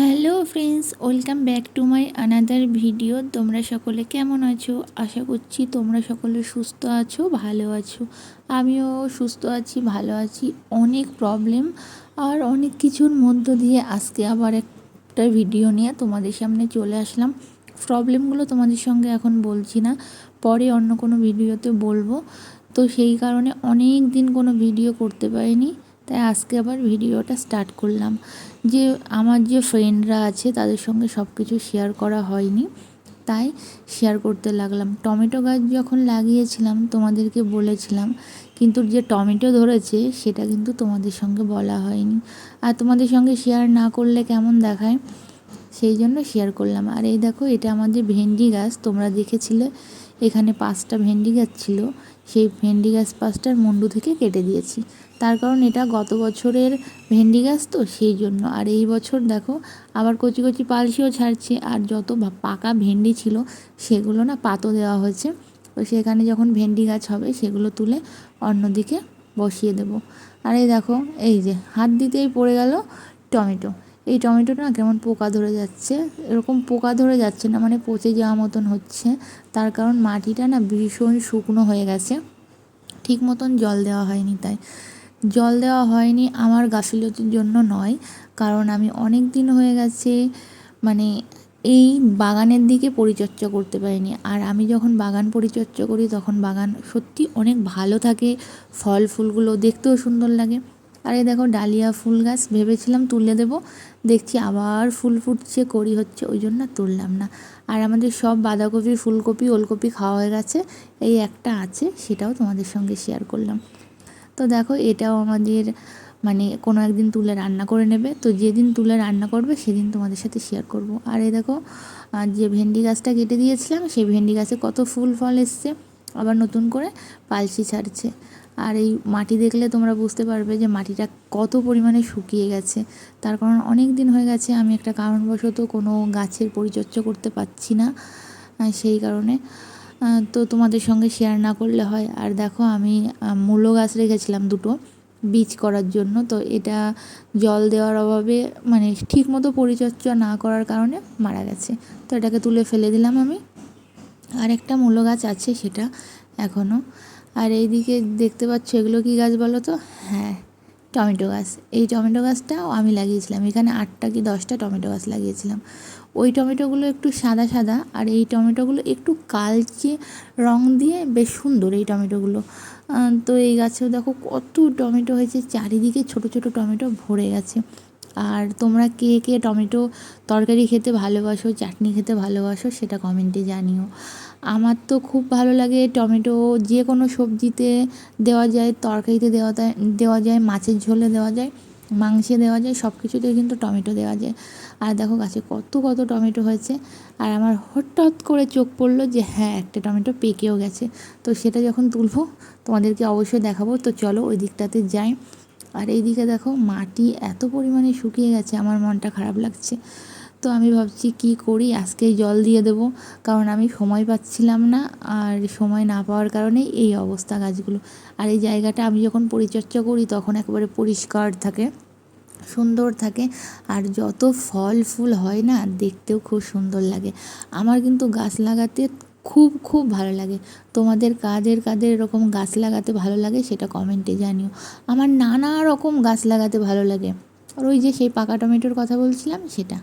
Hello friends, welcome back to my another video. তোমরা সকলে কেমন আছো? আশা করছি তোমরা সকলে সুস্থ আছো, ভালো আছো। আমিও সুস্থ আছি, ভালো আছি। অনেক প্রবলেম আর অনেক কিছুর মধ্য দিয়ে আজকে আবার একটা ভিডিও নিয়ে তোমাদের সামনে চলে আসলাম। প্রবলেমগুলো তোমাদের সঙ্গে এখন বলছি না, পরে অন্য কোনো ভিডিওতে বলব। তো সেই কারণে অনেক দিন কোনো ভিডিও করতে পারিনি। তাই আজকে আবার ভিডিওটা স্টার্ট করলাম। যে আমার যে ফ্রেন্ডরা আছে, তাদের সঙ্গে সব কিছু শেয়ার করা হয়নি। তাই শেয়ার করতে লাগলাম। টমেটো গাছ যখন লাগিয়েছিলাম, তোমাদেরকে বলেছিলাম, কিন্তু যে টমেটো ধরেছে, সেটা কিন্তু তোমাদের সঙ্গে বলা হয়নি। আর তোমাদের সঙ্গে শেয়ার না করলে কেমন দেখায়? সেই জন্য শেয়ার করলাম। আর এই দেখো, এটা আমাদের ভেন্ডি গাছ, তোমরা দেখেছিলে? এখানে পাঁচটা ভেন্ডি গাছ ছিল, সেই ভেন্ডি গাছ পাঁচটার মুন্ডু থেকে কেটে দিয়েছি। তার কারণ এটা গত বছরের ভেন্ডি গাছ তো, সেই জন্য। আর এই বছর দেখো, আবার কচি কচি পালসিও ছাড়ছে, আর যত পাকা ভেন্ডি ছিল, সেগুলো না পাতও দেওয়া হয়েছে। তো সেখানে যখন ভেন্ডি গাছ হবে, সেগুলো তুলে অন্যদিকে বসিয়ে দেব। আর এই দেখো, এই যে হাত দিতেই পড়ে গেল টমেটো। এই টমেটোটা না কেমন পোকা ধরে যাচ্ছে? এরকম পোকা ধরে যাচ্ছে না মানে পচে যাওয়া মতন হচ্ছে। তার কারণ মাটিটা না ভীষণ শুকনো হয়ে গেছে। ঠিক মতন জল দেওয়া হয়নি তাই। জল দেওয়া হয়নি আমার গাফিলতির জন্য নয়, কারণ আমি অনেক দিন হয়ে গেছে মানে এই বাগানের দিকে পরিচর্যা করতে পারিনি। আর আমি যখন বাগান পরিচর্যা করি, তখন বাগান সত্যি অনেক ভালো থাকে। ফল ফুলগুলো দেখতেও সুন্দর লাগে। আর এই দেখো ডালিয়া ফুল গাছ, ভেবেছিলাম তুলে দেবো। দেখছি আবার ফুল ফুটছে করি হচ্ছে, ওই জন্য তুললাম না। আর আমাদের সব বাঁধাকপি, ফুলকপি, ওলকপি খাওয়া হয়ে গেছে। এই একটা আছে, সেটাও তোমাদের সঙ্গে শেয়ার করলাম। তো দেখো, এটাও আমাদের মানে কোনো একদিন তুলে রান্না করে নেবে। তো যেদিন তুলে রান্না করবে, সেদিন তোমাদের সাথে শেয়ার করব। আর এই দেখো যে ভেন্ডি গাছটা কেটে দিয়েছিলাম, সেই ভেন্ডি গাছে কত ফুল ফল এসছে। আবার নতুন করে পালসি ছাড়ছে। আর এই মাটি দেখলে তোমরা বুঝতে পারবে যে মাটিটা কত পরিমাণে শুকিয়ে গেছে। তার কারণ অনেক দিন হয়ে গেছে, আমি একটা কারণবশত কোনো গাছের পরিচর্যা করতে পারছি না সেই কারণে তো তোমাদের সঙ্গে শেয়ার না করলে হয়। আর দেখো, আমি মূলো গাছ রেখেছিলাম দুটো বীজ করার জন্য, তো এটা জল দেওয়ার অভাবে মানে ঠিক মতো পরিচর্যা না করার কারণে মারা গেছে। তো এটাকে তুলে ফেলে দিলাম আমি। আর একটা মূলো গাছ আছে সেটা এখনও আর এইদিকে দেখতে পাচ্ছ এগুলো কী গাছ বলো তো? হ্যাঁ টমেটো গাছ। এই টমেটো গাছটাও আমি লাগিয়েছিলাম। এখানে আটটা কি দশটা টমেটো গাছ লাগিয়েছিলাম। ওই টমেটোগুলো একটু সাদা সাদা আর এই টমেটোগুলো একটু কালচে রং দিয়ে বেশ সুন্দর এই টমেটোগুলো। তো এই গাছেও দেখো কত টমেটো হয়েছে, চারিদিকে ছোট ছোট টমেটো ভরে গেছে। আর তোমরা কে কে টমেটো তরকারি খেতে ভালোবাসো, চাটনি খেতে ভালোবাসো সেটা কমেন্টে জানিও। আমার তো খুব ভালো লাগে টমেটো যে কোনো সবজিতে দেওয়া যায়, তরকারিতে দেওয়া দেওয়া যায়, মাছের ঝোলে দেওয়া যায়, মাংসে দেওয়া যায় সব কিছুতে কিন্তু টমেটো দেওয়া যায়। আর দেখো গাছে কত কত টমেটো হয়েছে, আর আমার হঠাৎ করে চোখ পড়ল যে হ্যাঁ একটা টমেটো পেকেও গেছে। তো সেটা যখন তুলবো, তোমাদেরকে অবশ্যই দেখাবো। তো চলো ওই দিকটাতে যাই। আর এইদিকে দেখো মাটি এত পরিমাণে শুকিয়ে গেছে, আমার মনটা খারাপ লাগছে। তো আমি ভাবছি কি করি? আজকেই জল দিয়ে দেবো। কারণ আমি সময় পাচ্ছিলাম না আর সময় না পাওয়ার কারণে এই অবস্থা গাছগুলো। আর এই জায়গাটা আমি যখন পরিচর্যা করি তখন একেবারে পরিষ্কার থাকে, সুন্দর থাকে। আর যত ফল ফুল হয় না, দেখতেও খুব সুন্দর লাগে। আমার কিন্তু গাছ লাগাতে খুব খুব ভালো লাগে। তোমাদের কাদের কাদের এরকম গাছ লাগাতে ভালো লাগে সেটা কমেন্টে জানিও। আমার নানা রকম গাছ লাগাতে ভালো লাগে। আর ওই যে সেই পাকা টমেটোর কথা বলছিলাম, সেটা।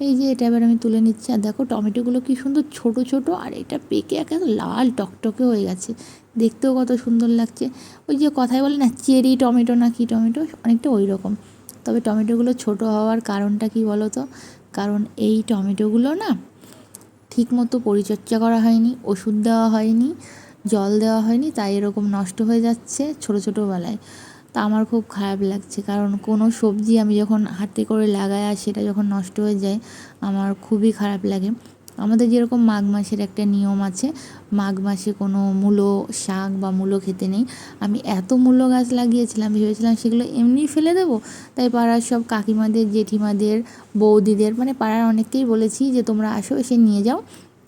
এই যে এটা এবার আমি তুলে নিচ্ছি। আর দেখো টমেটোগুলো কি সুন্দর ছোট ছোট, আর এটা পেকে একেবারে লাল টকটকে হয়ে গেছে। দেখতেও কত সুন্দর লাগছে। ওই যে কথায় বলে না, চেরি টমেটো না কি টমেটো, অনেকটা ওই রকম। তবে টমেটোগুলো ছোট হওয়ার কারণটা কি বলো তো? কারণ এই টমেটোগুলো না ঠিক মতো পরিচর্যা করা হয়নি, ওষুধ দেওয়া হয়নি, জল দেওয়া হয়নি, তাই এরকম নষ্ট হয়ে যাচ্ছে ছোটো ছোটোবেলায় তা আমার খুব খারাপ লাগছে। কারণ কোনো সবজি আমি যখন হাতে করে লাগাই আর সেটা যখন নষ্ট হয়ে যায়, আমার খুবই খারাপ লাগে। আমাদের যেরকম মাঘ মাসের একটা নিয়ম আছে, মাঘ মাসে কোনো মূলো শাক বা মূলো খেতে নেই। আমি এত মূলো গাছ লাগিয়েছিলাম, ভেবেছিলাম সেগুলো এমনি ফেলে দেবো। তাই পাড়ার সব কাকিমাদের, জেঠিমাদের, বৌদিদের মানে পাড়ার অনেককেই বলেছি যে তোমরা আসো, এসে নিয়ে যাও।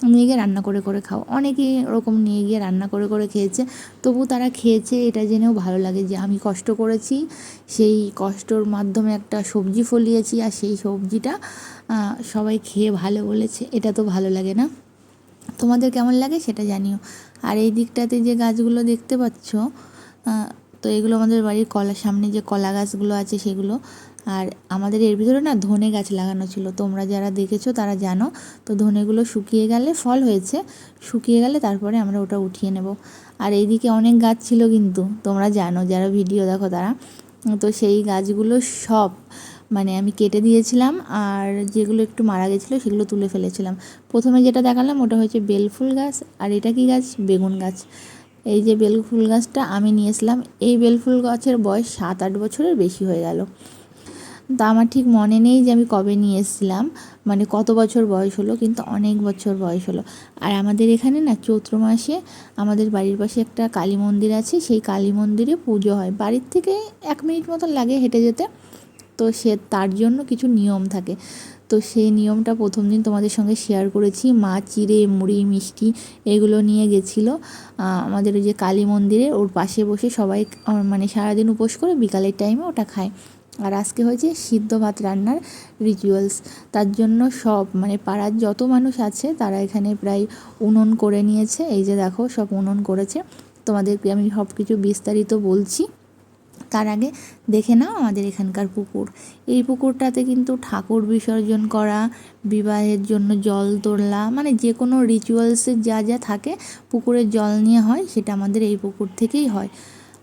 নিয়ে গিয়ে রান্না করে করে খাও অনেকেই ওরকম নিয়ে গিয়ে রান্না করে করে খেয়েছে। তবু তারা খেয়েছে, এটা জেনেও ভালো লাগে যে আমি কষ্ট করেছি। সেই কষ্টর মাধ্যমে একটা সবজি ফলিয়েছি আর সেই সবজিটা সবাই খেয়ে ভালো বলেছে। এটা তো ভালো লাগে না? তোমাদের কেমন লাগে সেটা জানিও। আর এই দিকটাতে যে গাছগুলো দেখতে পাচ্ছ তো এগুলো আমাদের বাড়ির কলার সামনে যে কলা গাছগুলো আছে সেগুলো আর আমাদের এর ভিতরে না ধনে গাছ লাগানো ছিল। তোমরা যারা দেখেছ তারা জানো। তো ধনেগুলো শুকিয়ে গেলে ফল হয়েছে। শুকিয়ে গেলে তারপরে আমরা ওটা উঠিয়ে নেব। আর এইদিকে অনেক গাছ ছিল কিন্তু, তোমরা জানো, যারা ভিডিও দেখো তারা। তো সেই গাছগুলো সব মানে আমি কেটে দিয়েছিলাম আর যেগুলো একটু মারা গেছিল সেগুলো তুলে ফেলেছিলাম। প্রথমে যেটা দেখালাম ওটা হচ্ছে বেলফুল গাছ। আর এটা কি গাছ? বেগুন গাছ। এই যে বেলফুল গাছটা আমি নিয়েছিলাম এই বেলফুল গাছের বয়স সাত আট বছরের বেশি হয়ে গেল। তা আমার ঠিক মনে নেই যে আমি কবে নিয়ে এসেছিলাম। মানে কত বছর বয়স হলো, কিন্তু অনেক বছর বয়স হলো। আর আমাদের এখানে না, চৈত্র মাসে আমাদের বাড়ির পাশে একটা কালী মন্দির আছে, সেই কালী মন্দিরে পুজো হয়। বাড়ির থেকে এক মিনিট মতন লাগে হেঁটে যেতে। তো সে, তার জন্য কিছু নিয়ম থাকে। তো সেই নিয়মটা প্রথম দিন তোমাদের সঙ্গে শেয়ার করেছি। মা চিড়ে, মুড়ি, মিষ্টি এগুলো নিয়ে গেছিল। আমাদের ওই যে কালী মন্দিরে ওর পাশে বসে সবাই মানে সারাদিন উপোস করে বিকালের টাইমে ওটা খায়। আর আজকে হয়েছে সিদ্ধ ভাত রান্নার রিচুয়ালস তার জন্য সব মানে পাড়ার যত মানুষ আছে, তারা এখানে প্রায় উনুন করে নিয়েছে। এই যে দেখো, সব উনুন করেছে। তোমাদেরকে আমি সব কিছু বিস্তারিত বলছি। তার আগে দেখে নাও আমাদের এখানকার পুকুর। এই পুকুরটাতে কিন্তু ঠাকুর বিসর্জন করা, বিবাহের জন্য জল তোলা মানে যে কোনো রিচুয়ালসের যা যা থাকে পুকুরের জল নিয়ে হয়, সেটা আমাদের এই পুকুর থেকেই হয়।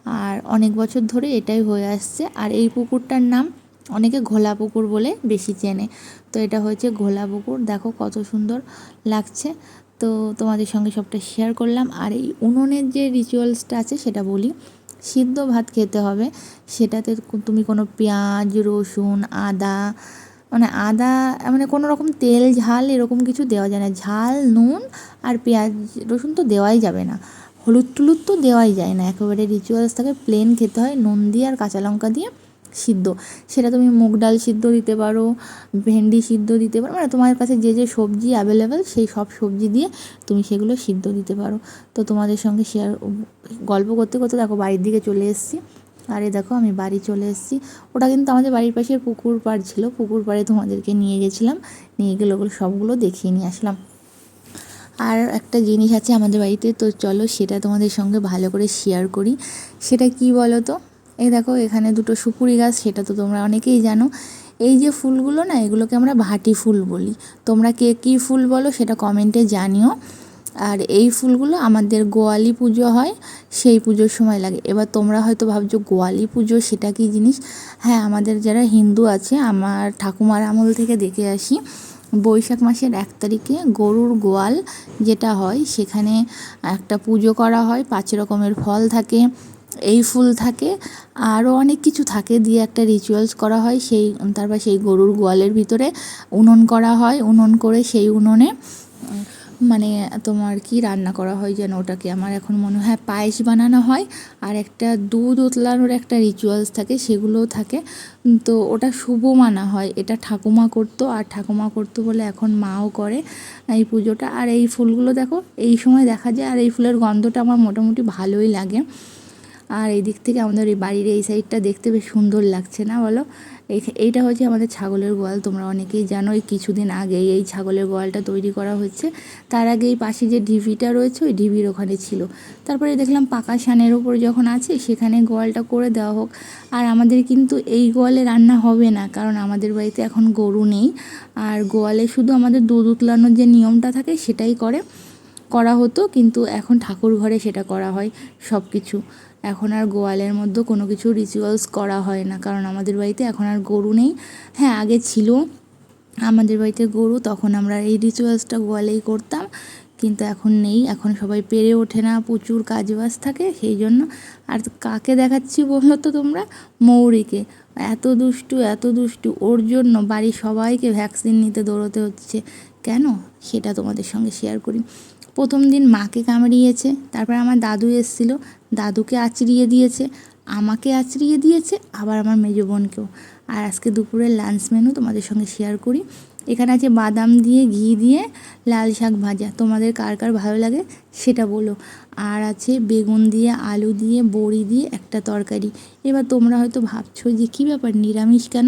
আর অনেক বছর ধরে এটাই হয়ে আসছে। আর এই পুকুরটার নাম অনেকে ঘোলা পুকুর বলে বেশি চেনে। তো এটা হয়েছে ঘোলা পুকুর। দেখো কত সুন্দর লাগছে। তো তোমাদের সঙ্গে সবটা শেয়ার করলাম। আর এই উনুনের যে রিচুয়ালসটা আছে সেটা বলি। সিদ্ধ ভাত খেতে হবে। সেটাতে তুমি কোনো পেঁয়াজ, রসুন, আদা মানে আদা মানে কোনো রকম তেল, ঝাল এরকম কিছু দেওয়া যায় না। ঝাল, নুন আর পেঁয়াজ, রসুন তো দেওয়াই যাবে না। হলুদ টুলুদ তো দেওয়াই যায় না। একেবারে রিচুয়ালস থাকে প্লেন খেতে হয়, নুন দিয়ে আর কাঁচা লঙ্কা দিয়ে সিদ্ধ। সেটা তুমি মুগ ডাল সিদ্ধ দিতে পারো, ভেন্ডি সিদ্ধ দিতে পারো মানে তোমার কাছে যে যে সবজি অ্যাভেলেবেল সেই সব সবজি দিয়ে তুমি সেগুলো সিদ্ধ দিতে পারো। তো তোমাদের সঙ্গে শেয়ার গল্প করতে করতে দেখো বাড়ির দিকে চলে এসেছি। আর দেখো আমি বাড়ি চলে এসেছি। ওটা কিন্তু আমাদের বাড়ির পাশে পুকুর পাড় ছিল। পুকুর পাড়ে তোমাদেরকে নিয়ে গেছিলাম। নিয়ে গেলে ওগুলো সবগুলো দেখিয়ে নিয়ে আসলাম। আর একটা জিনিস আছে আমাদের বাড়িতে, তো চলো সেটা তোমাদের সঙ্গে ভালো করে শেয়ার করি। সেটা কি বলো তো এই দেখো, এখানে দুটো সুপুরি গাছ, সেটা তো তোমরা অনেকেই জানো। এই যে ফুলগুলো না, এগুলোকে আমরা ভাটি ফুল বলি। তোমরা কে কী ফুল বলো সেটা কমেন্টে জানিও। আর এই ফুলগুলো আমাদের গোয়ালি পুজো হয়, সেই পুজোর সময় লাগে। এবার তোমরা হয়তো ভাবছ, গোয়ালি পুজো সেটা কি জিনিস? হ্যাঁ আমাদের যারা হিন্দু আছে, আমার ঠাকুমার আমল থেকে দেখে আসি। বৈশাখ মাসের এক তারিখে গরুর গোয়াল যেটা হয়, সেখানে একটা পুজো করা হয়, পাঁচ রকমের ফল থাকে, এই ফুল থাকে, আরও অনেক কিছু থাকে দিয়ে একটা রিচুয়ালস করা হয়, সেই, তারপর সেই গরুর গোয়ালের ভিতরে উনুন করা হয়, উনুন করে সেই উনুনে মানে তোমার কি রান্না করা হয় যেন ওটাকে? আমার এখন মনে হয় পায়েস বানানো হয় আর একটা দুধ উতলানোর একটা রিচুয়ালস থাকে, সেগুলোও থাকে। তো ওটা শুভ মানা হয়। এটা ঠাকুমা করতো আর ঠাকুমা করতো বলে এখন মাও করে এই পুজোটা। আর এই ফুলগুলো দেখো, এই সময় দেখা যায় আর এই ফুলের গন্ধটা আমার মোটামুটি ভালোই লাগে। আর এই দিক থেকে আমাদের এই বাড়ির এই সাইডটা দেখতে বেশ সুন্দর লাগছে না বলো? এই- এইটা হচ্ছে আমাদের ছাগলের গোয়াল, তোমরা অনেকেই জানো, এই কিছুদিন আগেই এই ছাগলের গোয়ালটা তৈরি করা হচ্ছে তার আগে এই পাশে যে ঢিবিটা রয়েছে, ওই ঢিবির ওখানে ছিল। তারপরে দেখলাম পাকা সানের ওপর যখন আছে, সেখানে গোয়ালটা করে দেওয়া হোক। আর আমাদের কিন্তু এই গোয়ালে রান্না হবে না, কারণ আমাদের বাড়িতে এখন গরু নেই। আর গোয়ালে শুধু আমাদের দুধ উতলানোর যে নিয়মটা থাকে, সেটাই করে। করা হতো, কিন্তু এখন ঠাকুর ঘরে সেটা করা হয় সব কিছু এখন আর গোয়ালের মধ্যে কোনো কিছু রিচুয়ালস করা হয় না, কারণ আমাদের বাড়িতে এখন আর গরু নেই। হ্যাঁ আগে ছিল আমাদের বাড়িতে গরু, তখন আমরা এই রিচুয়ালসটা গোয়ালেই করতাম, কিন্তু এখন নেই। এখন সবাই পেরে ওঠে না, প্রচুর কাজ বাজ থাকে, সেই জন্য। আর কাকে দেখাচ্ছি বলল তো তোমরা? মৌরিকে। এত দুষ্টু এত দুষ্টু, ওর জন্য বাড়ির সবাইকে ভ্যাকসিন নিতে দৌড়তে হচ্ছে। কেন? সেটা তোমাদের সঙ্গে শেয়ার করি। প্রথম দিন মাকে কামড়িয়েছে, তারপর আমার দাদু এসেছিল, দাদুকে আঁচড়িয়ে দিয়েছে, আমাকে আচড়িয়ে দিয়েছে, আবার আমার মেজো বোনকেও। আর আজকে দুপুরের লাঞ্চ মেনু তোমাদের সঙ্গে শেয়ার করি। এখানে আছে বাদাম দিয়ে ঘি দিয়ে লাল শাক ভাজা। তোমাদের কার কার ভালো লাগে সেটা বলো। আর আছে বেগুন দিয়ে, আলু দিয়ে, বড়ি দিয়ে একটা তরকারি। এবার তোমরা হয়তো ভাবছ যে কী ব্যাপার, নিরামিষ কেন?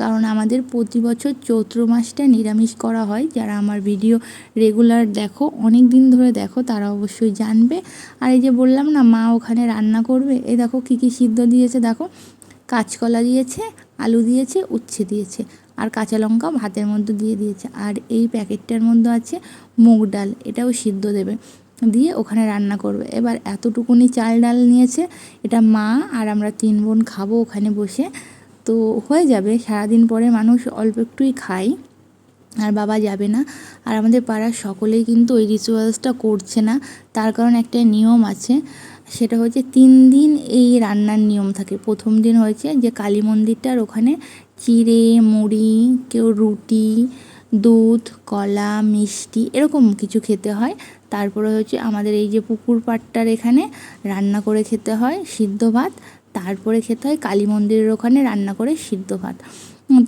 কারণ আমাদের প্রতি বছর চৈত্র মাসটা নিরামিষ করা হয়। যারা আমার ভিডিও রেগুলার দেখো অনেক দিন ধরে দেখো, তারা অবশ্যই জানবে। আর এই যে বললাম না, মা ওখানে রান্না করবে, এই দেখো কী কী সিদ্ধ দিয়েছে, দেখো। কাঁচকলা দিয়েছে, আলু দিয়েছে, উচ্ছে দিয়েছে, আর কাঁচা লঙ্কা ভাতের মধ্যে দিয়ে দিয়েছে। আর এই প্যাকেটটার মধ্যে আছে মুগ ডাল, এটাও সিদ্ধ দেবে, দিয়ে ওখানে রান্না করবে। এবার এতটুকুনি চাল ডাল নিয়েছে, এটা মা আর আমরা তিন বোন খাব ওখানে বসে। তো হয়ে যাবে, সারাদিন পরে মানুষ অল্প একটুই খায়, আর বাবা যাবে না। আর আমাদের পাড়ার সকলেই কিন্তু ওই রিচুয়ালসটা করছে না, তার কারণ একটা নিয়ম আছে, সেটা হচ্ছে তিন দিন এই রান্নার নিয়ম থাকে। প্রথম দিন হয়েছে যে কালী মন্দিরটার ওখানে চিড়ে, মুড়ি, কেউ রুটি, দুধ, কলা, মিষ্টি এরকম কিছু খেতে হয়। তারপরে হচ্ছে আমাদের এই যে পুকুর পাড়টার এখানে রান্না করে খেতে হয় সিদ্ধ ভাত তারপরে খেতে হয় কালী মন্দিরের ওখানে রান্না করে সিদ্ধ ভাত।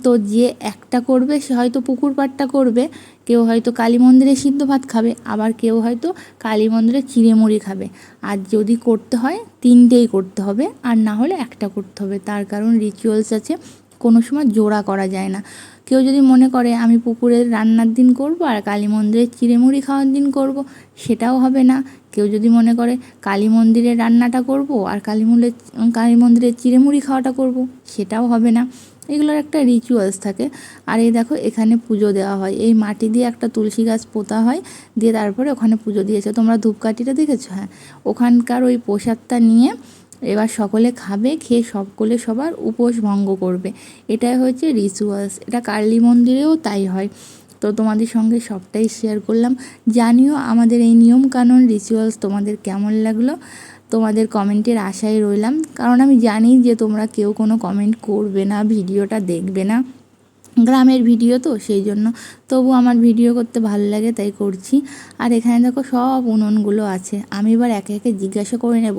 তো যে একটা করবে, সে হয়তো পুকুর পাড়টা করবে, কেউ হয়তো কালী মন্দিরে সিদ্ধ ভাত খাবে, আবার কেউ হয়তো কালী মন্দিরে চিড়ে মুড়ি খাবে। আর যদি করতে হয়, তিনটেই করতে হবে, আর না হলে একটা করতে হবে। তার কারণ রিচুয়ালস আছে, কোনো সময় জোড়া করা যায় না। কেউ যদি মনে করে, আমি পুকুরের রান্নার দিন করব, আর কালী মন্দিরের চিড়েমুড়ি খাওয়ার দিন করব, সেটাও হবে না। কেউ যদি মনে করে কালী মন্দিরের রান্নাটা করব আর কালী মন্দিরের কালী মন্দিরের চিড়েমুড়ি খাওয়াটা করব, সেটাও হবে না। এগুলোর একটা রিচুয়ালস থাকে। আর এই দেখো, এখানে পুজো দেওয়া হয়। এই মাটি দিয়ে একটা তুলসী গাছ পোতা হয়, দিয়ে তারপরে ওখানে পুজো দিয়েছে। তোমরা ধূপকাঠিটা দেখেছ? হ্যাঁ। ওখানকার ওই প্রসাদটা নিয়ে এবার সকলে খাবে, খেয়ে সকলে সবার উপোস ভঙ্গ করবে। এটাই হচ্ছে রিচুয়ালস এটা কালী মন্দিরেও তাই হয়। তো তোমাদের সঙ্গে সবটাই শেয়ার করলাম। জানিও আমাদের এই নিয়ম কানুন রিচুয়ালস তোমাদের কেমন লাগল? তোমাদের কমেন্টের আশায় রইলাম। কারণ আমি জানি যে তোমরা কেউ কোনো কমেন্ট করবে না, ভিডিওটা দেখবে না। গ্রামের ভিডিও তো, সেই জন্য তবু আমার ভিডিও করতে ভালো লাগে, তাই করছি। আর এখানে দেখো সব উনুনগুলো আছে। আমি এবার একে একে জিজ্ঞাসা করে নেব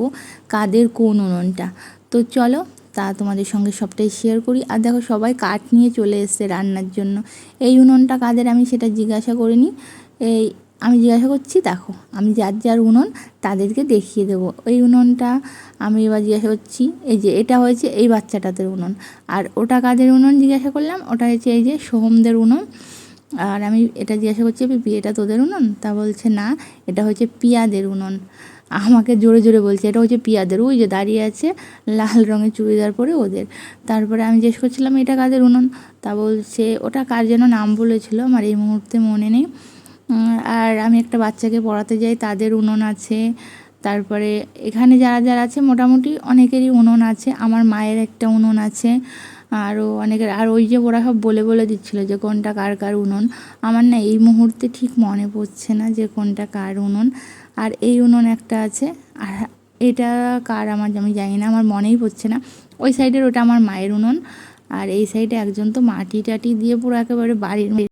কাদের কোন উনুনটা। তো চলো তা তোমাদের সঙ্গে সবটাই শেয়ার করি। আর দেখো সবাই কাঠ নিয়ে চলে এসছে রান্নার জন্য। এই উনুনটা কাদের আমি সেটা জিজ্ঞাসা করিনি। এই আমি জিজ্ঞাসা করছি, দেখো, আমি যার যার উনুন তাদেরকে দেখিয়ে দেবো। ওই উনুনটা আমি এবার জিজ্ঞাসা করছি, এই যে এটা হয়েছে এই বাচ্চাটাদের উনুন। আর ওটা কাদের উনুন জিজ্ঞাসা করলাম, ওটা হয়েছে এই যে সোহমদের উনুন। আর আমি এটা জিজ্ঞাসা করছি বিয়েটা তোদের উনুন? তা বলছে, না, এটা হচ্ছে পিয়াদের উনুন। আমাকে জোরে জোরে বলছে, এটা হচ্ছে পিয়াদের, ওই যে দাঁড়িয়ে আছে লাল রঙের চুড়িদার পরে ওদের। তারপরে আমি জিজ্ঞেস করছিলাম, এটা কাদের উনুন? তা বলছে, ওটা কার যেন নাম বলেছিল, আমার এই মুহূর্তে মনে নেই। আর আমি একটা বাচ্চাকে পড়াতে যাই, তাদের উনুন আছে। তারপরে এখানে যারা যারা আছে, মোটামুটি অনেকেরই উনুন আছে, আমার মায়ের একটা উনুন আছে। আরও অনেকের, আর ওই যে ওরা সব বলে বলে দিচ্ছিল যে কোনটা কার কার উনুন। আমার না এই মুহূর্তে ঠিক মনে পড়ছে না যে কোনটা কার উনুন। আর এই উনুন একটা আছে। আর এটা কার আমার আমি জানি না, আমার মনেই পড়ছে না। ওই সাইডের ওটা আমার মায়ের উনুন। আর এই সাইডে একজন তো মাটি টাটি দিয়ে পুরো একেবারে বাড়ির